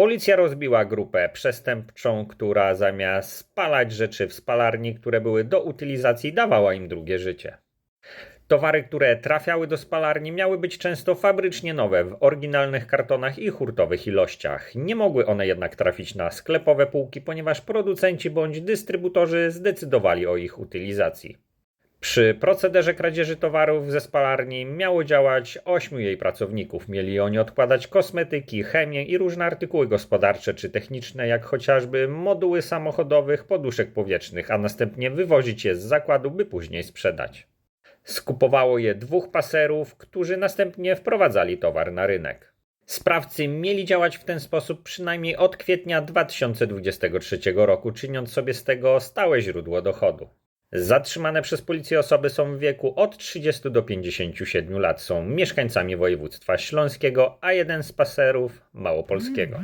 Policja rozbiła grupę przestępczą, która zamiast spalać rzeczy w spalarni, które były do utylizacji, dawała im drugie życie. Towary, które trafiały do spalarni, miały być często fabrycznie nowe, w oryginalnych kartonach i hurtowych ilościach. Nie mogły one jednak trafić na sklepowe półki, ponieważ producenci bądź dystrybutorzy zdecydowali o ich utylizacji. Przy procederze kradzieży towarów ze spalarni miało działać ośmiu jej pracowników. Mieli oni odkładać kosmetyki, chemię i różne artykuły gospodarcze czy techniczne, jak chociażby moduły samochodowych, poduszek powietrznych, a następnie wywozić je z zakładu, by później sprzedać. Skupowało je dwóch paserów, którzy następnie wprowadzali towar na rynek. Sprawcy mieli działać w ten sposób przynajmniej od kwietnia 2023 roku, czyniąc sobie z tego stałe źródło dochodu. Zatrzymane przez policję osoby są w wieku od 30 do 57 lat. Są mieszkańcami województwa śląskiego, a jeden z paserów małopolskiego.